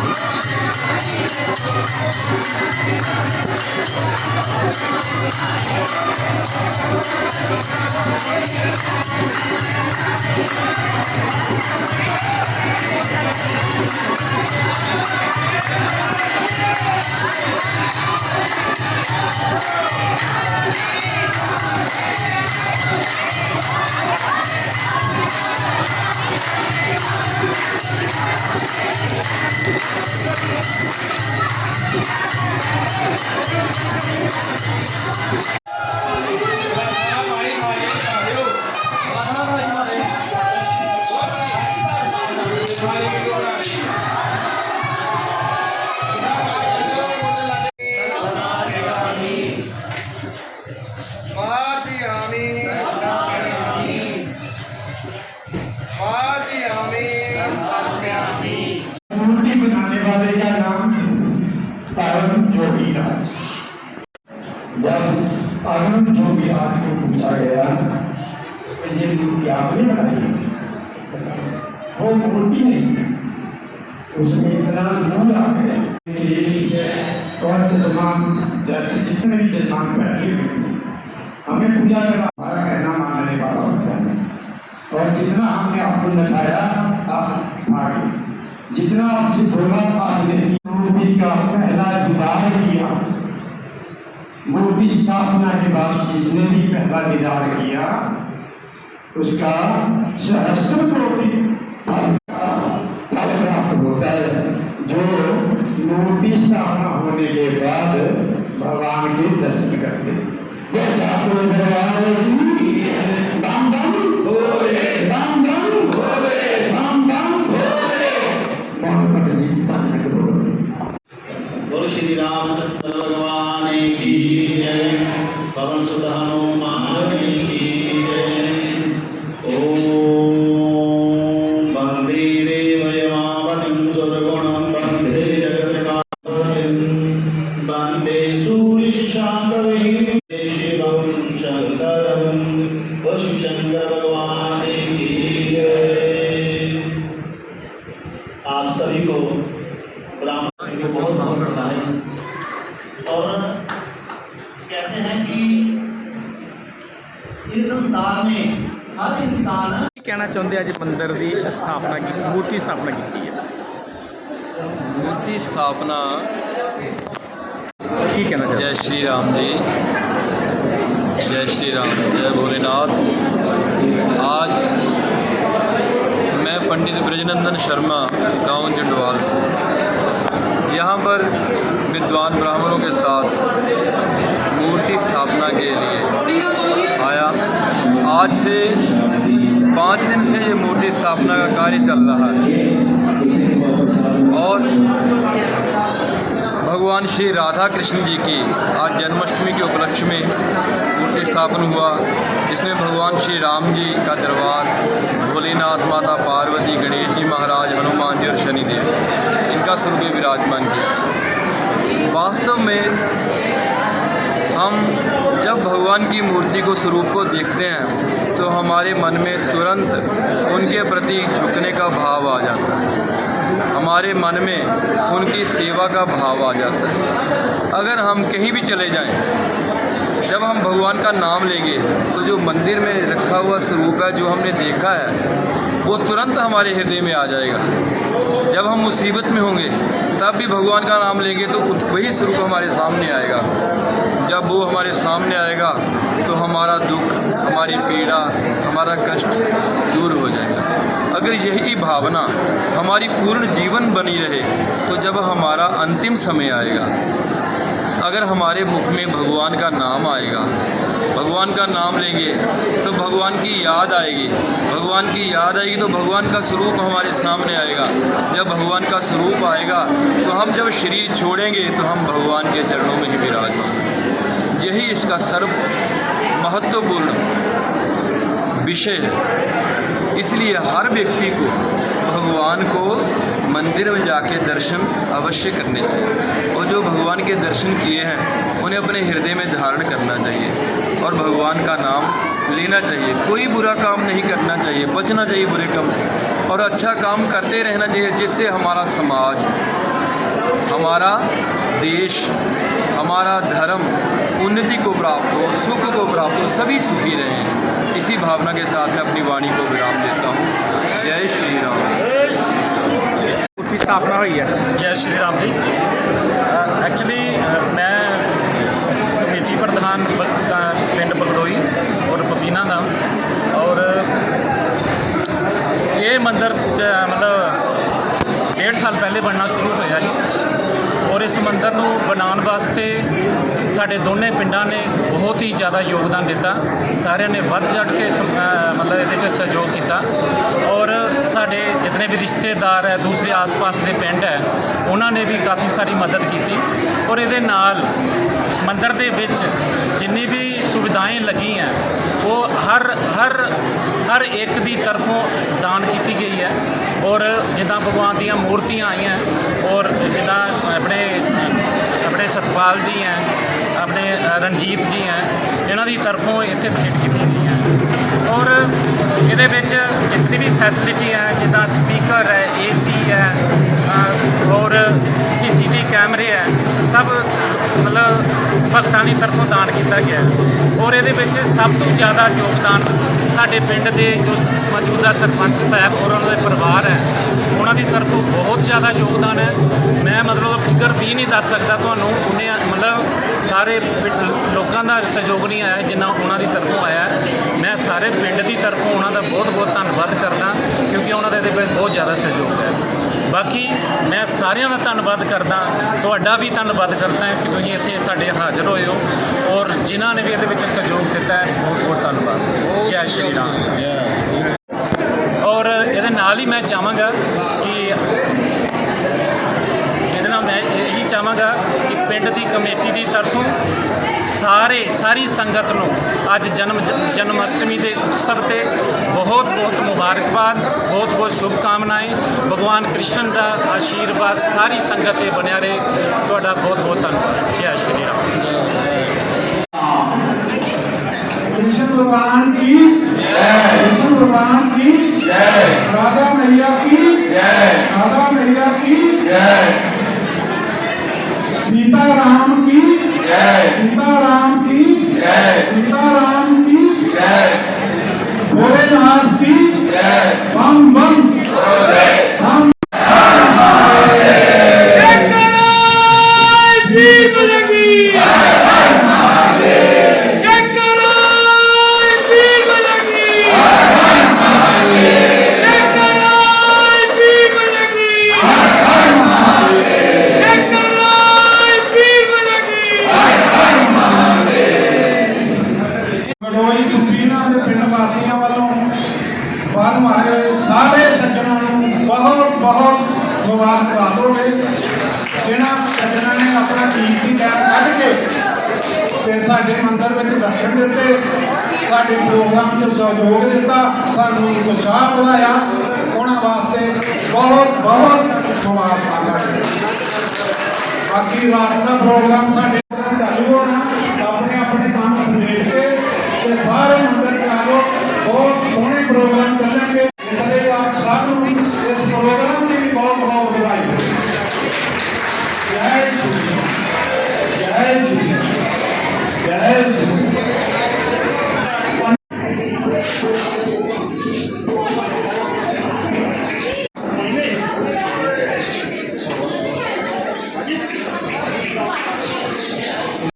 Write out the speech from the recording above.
I'm जब अरुण जोगीराज को पूछा गया कि ये मूर्ति आपने बनाई वो मूर्ति नहीं। उसमें इतना नूर आ गया और जजमान जैसे जितने भी जजमान बैठे हुए हमें पूजा करना, हमारा कहना मानने वाला होता है। और जितना हमने आपको नचाया, आप भागे। जितना आपसे बोला, आपने मूर्ति का पहला दीदार किया मूर्ति स्थापना के बाद जिसने भी पहला दीदार किया, उसका सहस्त्र कोटि फल प्राप्त होता है। जो मूर्ति स्थापना होने के बाद भगवान के दर्शन करते वो ਕੀ ਕਹਿਣਾ ਚਾਹੁੰਦੇ ਅੱਜ ਮੰਦਿਰ ਦੀ ਸਥਾਪਨਾ ਕੀਤੀ ਮੂਰਤੀ ਸਥਾਪਨਾ ਕੀਤੀ ਹੈ मूर्ति स्थापना ਕੀ ਕਹਿਣਾ ਚਾਹੁੰਦੇ जय श्री राम जी जय श्री राम जय भोलेनाथ आज मैं पंडित ब्रजनंदन शर्मा गांव जंडवाल से यहाँ पर विद्वान ब्राह्मणों के साथ मूर्ति स्थापना के लिए आया आज से पाँच दिन से ये मूर्ति स्थापना का कार्य चल रहा है। और भगवान श्री राधा कृष्ण जी की आज जन्माष्टमी के उपलक्ष्य में मूर्ति स्थापन हुआ, जिसमें भगवान श्री राम जी का दरबार, भोलेनाथ माता पार्वती, गणेश जी महाराज, हनुमान जी और शनिदेव, इनका स्वरूप विराजमान किया। वास्तव में हम जब भगवान की मूर्ति को स्वरूप को देखते हैं तो हमारे मन में तुरंत उनके प्रति झुकने का भाव आ जाता है। हमारे मन में उनकी सेवा का भाव आ जाता है। अगर हम कहीं भी चले जाएँ, जब हम भगवान का नाम लेंगे तो जो मंदिर में रखा हुआ स्वरूप है, जो हमने देखा है, वो तुरंत हमारे हृदय में आ जाएगा। जब हम मुसीबत में होंगे, तब भी भगवान का नाम लेंगे तो वही स्वरूप हमारे सामने आएगा। जब वो हमारे सामने आएगा तो हमारा दुख, हमारी पीड़ा, हमारा कष्ट दूर हो जाएगा। अगर यही भावना हमारी पूर्ण जीवन बनी रहे तो जब हमारा अंतिम समय आएगा, अगर हमारे मुख में भगवान का नाम आएगा, भगवान का नाम लेंगे तो भगवान की याद आएगी। भगवान की याद आएगी तो भगवान का स्वरूप हमारे सामने आएगा। जब भगवान का स्वरूप आएगा तो हम जब शरीर छोड़ेंगे तो हम भगवान के चरणों में ही विराजमान यही इसका सर्व महत्वपूर्ण विषय है। इसलिए हर व्यक्ति को भगवान को मंदिर में जाके दर्शन अवश्य करने चाहिए। और जो भगवान के दर्शन किए हैं, उन्हें अपने हृदय में धारण करना चाहिए और भगवान का नाम लेना चाहिए। कोई बुरा काम नहीं करना चाहिए, बचना चाहिए बुरे काम से। और अच्छा काम करते रहना चाहिए, जिससे हमारा समाज, हमारा देश, हमारा धर्म उन्नति को प्राप्त हो सुख को प्राप्त हो सभी सुखी रहें। इसी भावना के साथ मैं अपनी वाणी को विराम देता हूँ। जय श्री राम। उसकी स्थापना हुई है। जय श्री राम जी। एक्चुअली मैं कमेटी प्रधान पिंड बगड़ोई और पपीना का और ये मंदिर मतलब डेढ़ साल पहले बनना शुरू होया ਔਰ ਇਸ ਮੰਦਿਰ ਨੂੰ ਬਣਾਉਣ ਵਾਸਤੇ ਸਾਡੇ ਦੋਨੇ ਪਿੰਡਾਂ ਨੇ ਬਹੁਤ ਹੀ ਜ਼ਿਆਦਾ ਯੋਗਦਾਨ ਦਿੱਤਾ। ਸਾਰਿਆਂ ਨੇ ਵੱਧ ਚੜ੍ਹ ਕੇ ਮਤਲਬ ਇਹਦੇ 'ਚ ਸਹਿਯੋਗ ਕੀਤਾ। ਔਰ ਸਾਡੇ ਜਿਤਨੇ ਵੀ ਰਿਸ਼ਤੇਦਾਰ ਹੈ, ਦੂਸਰੇ ਆਸ-ਪਾਸ ਦੇ ਪਿੰਡ ਹੈ, ਉਹਨਾਂ ਨੇ ਵੀ ਕਾਫੀ ਸਾਰੀ ਮਦਦ ਕੀਤੀ। ਔਰ ਇਹਦੇ ਨਾਲ ਮੰਦਰ ਦੇ ਵਿੱਚ ਜਿੰਨੀ ਵੀ ਸੁਵਿਧਾएं ਲੱਗੀਆਂ ਉਹ ਹਰ ਹਰ ਹਰ ਇੱਕ ਦੀ ਤਰਫੋਂ ਦਾਨ ਕੀਤੀ ਗਈ ਹੈ। ਔਰ ਜਿੱਦਾਂ ਭਗਵਾਨ ਦੀਆਂ ਮੂਰਤੀਆਂ ਆਈਆਂ, ਔਰ ਜਿੱਦਾਂ ਆਪਣੇ ਆਪਣੇ ਸਤਪਾਲ ਜੀ ਹੈ ਆਪਣੇ ਰਣਜੀਤ ਜੀ ਹੈ ਇਹਨਾਂ ਦੀ ਤਰਫੋਂ ਇੱਥੇ ਭੇਟ ਕੀਤੀ ਗਈ ਹੈ। ਔਰ ਇਹਦੇ ਵਿੱਚ ਜਿਤਨੀ ਵੀ ਫੈਸਿਲਿਟੀ ਹੈ ਜਿੱਦਾਂ ਸਪੀਕਰ ਹੈ ਏਸੀ ਹੈ ਅ, ਔਰ ਸੀਸੀਟੀ ਕੈਮਰੇ ਹੈ ਸਭ ਮਤਲਬ ਭਗਤਾਂ ਦੀ ਤਰਫੋਂ ਦਾਨ ਕੀਤਾ ਗਿਆ ਹੈ। ਔਰ ਇਹਦੇ ਵਿੱਚ ਸਭ ਤੋਂ ਜ਼ਿਆਦਾ ਯੋਗਦਾਨ ਸਾਡੇ ਪਿੰਡ ਦੇ ਜੋ ਮੌਜੂਦਾ ਸਰਪੰਚ ਸਾਹਿਬ ਔਰ ਉਹਨਾਂ ਦੇ ਪਰਿਵਾਰ ਹੈ ਉਹਨਾਂ ਦੀ ਤਰਫੋਂ ਬਹੁਤ ਜ਼ਿਆਦਾ ਯੋਗਦਾਨ ਹੈ। ਮੈਂ ਮਤਲਬ ਫਿਗਰ ਵੀ ਨਹੀਂ ਦੱਸ ਸਕਦਾ ਤੁਹਾਨੂੰ ਉਹਨੇ ਮਤਲਬ ਸਾਰੇ ਲੋਕਾਂ ਦਾ ਸਹਿਯੋਗ ਨਹੀਂ ਆਇਆ ਜਿੰਨਾ ਉਹਨਾਂ ਦੀ ਤਰਫੋਂ ਆਇਆ ਹੈ। ਮੈਂ ਸਾਰੇ ਪਿੰਡ ਦੀ ਤਰਫੋਂ ਉਹਨਾਂ ਦਾ ਬਹੁਤ ਬਹੁਤ ਧੰਨਵਾਦ ਕਰਦਾ ਕਿਉਂਕਿ ਉਹਨਾਂ ਦਾ ਇਹਦੇ ਵਿੱਚ ਬਹੁਤ ਜ਼ਿਆਦਾ ਸਹਿਯੋਗ ਹੈ। ਬਾਕੀ ਮੈਂ ਸਾਰਿਆਂ ਦਾ ਧੰਨਵਾਦ ਕਰਦਾ ਤੁਹਾਡਾ ਵੀ ਧੰਨਵਾਦ ਕਰਦਾ ਕਿ ਤੁਸੀਂ ਇੱਥੇ ਸਾਡੇ ਹਾਜ਼ਰ ਹੋਏ ਹੋ। ਔਰ ਜਿਨ੍ਹਾਂ ਨੇ ਵੀ ਇਹਦੇ ਵਿੱਚ ਸਹਿਯੋਗ ਦਿੱਤਾ ਹੈ ਬਹੁਤ ਬਹੁਤ ਧੰਨਵਾਦ ਜੈ ਸ਼੍ਰੀ ਰਾਮ। ਔਰ ਇਹਦੇ ਨਾਲ ਹੀ ਮੈਂ ਚਾਹਾਂਗਾ ਕਿ ਇਹਦੇ ਨਾਲ ਮੈਂ ਇਹੀ ਚਾਹਾਂਗਾ ਕਿ ਪਿੰਡ ਦੀ ਕਮੇਟੀ ਦੀ ਤਰਫੋਂ ਸਾਰੇ, ਸਾਰੀ ਸੰਗਤ ਨੂੰ ਅੱਜ ਜਨਮ ਜਨਮ ਅਸ਼ਟਮੀ ਦੇ ਉਤਸਵ ਤੇ ਬਹੁਤ ਬਹੁਤ ਮੁਬਾਰਕਬਾਦ, ਬਹੁਤ ਬਹੁਤ ਸ਼ੁਭ ਕਾਮਨਾਵਾਂ ਭਗਵਾਨ ਕ੍ਰਿਸ਼ਨ ਦਾ ਆਸ਼ੀਰਵਾਦ ਸਾਰੀ ਸੰਗਤ ਤੇ ਬਣਿਆ ਰਹੇ। ਤੁਹਾਡਾ ਬਹੁਤ ਬਹੁਤ ਧੰਨਵਾਦ। ਜੈ ਸ਼੍ਰੀ ਰਾਮ। ਕ੍ਰਿਸ਼ਨ ਭਗਵਾਨ ਕੀ भगवान की जय। राधा मैया की जय। राधा मैया की जय। सीता राम की जय। ਬਾਹਰੋਂ ਆਏ ਹੋਏ ਸਾਰੇ ਸੱਜਣਾਂ ਨੂੰ ਬਹੁਤ ਬਹੁਤ ਮੁਬਾਰਕਬਾਦ। ਹੋਵੇ ਇਹਨਾਂ ਸੱਜਣਾਂ ਨੇ ਆਪਣਾ ਕੀਮਤੀ ਟਾਈਮ ਕੱਢ ਕੇ ਤੇ ਸਾਡੇ ਮੰਦਰ ਵਿੱਚ ਦਰਸ਼ਨ ਦਿੱਤੇ, ਸਾਡੇ ਪ੍ਰੋਗਰਾਮ 'ਚ ਸਹਿਯੋਗ ਦਿੱਤਾ, ਸਾਨੂੰ ਉਤਸ਼ਾਹ ਬਣਾਇਆ ਉਹਨਾਂ ਵਾਸਤੇ ਬਹੁਤ ਬਹੁਤ ਮੁਬਾਰਕਾਂ ਸਾਡੇ। ਬਾਕੀ ਰਾਤ ਦਾ ਪ੍ਰੋਗਰਾਮ ਸਾਡੇ ਚਾਲੂ ਹੋਣਾ। ਆਪਣੇ ਆਪਣੇ ਕੰਮ ਸਮੇਟ ਕੇ ਤੇ ਸਾਰੇ प्रोग्राम चलेंगे चलेगा सालों इस प्रोग्राम में भी बहुत बहुत बधाई जय श्री जय श्री जय श्री